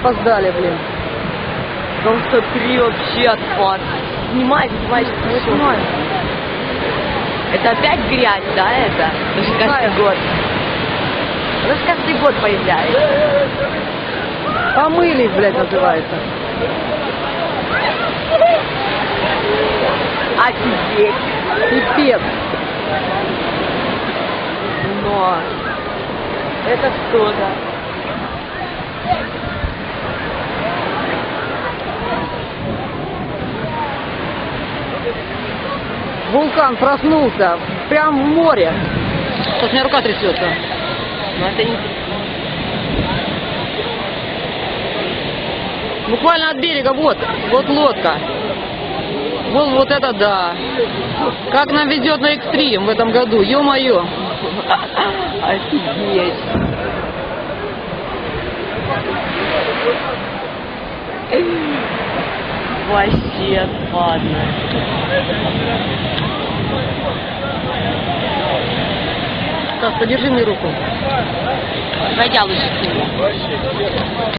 опоздали, блин. Там смотри, вообще отпад. Снимай, снимай, снимай. Это опять грязь, да, это? Это же каждый год. Это же каждый год появляется. Помылись, блядь, называется. Офигеть. Пипец. Но. Это что-то. Вулкан проснулся. Прям в море. Сейчас у меня рука трясется. Но это не... Буквально от берега, вот, вот лодка. Вот, вот это да. Как нам везет на экстрим в этом году, ё-моё. Офигеть. Вообще отпадно. Подержи мне руку. Пойдя лучше.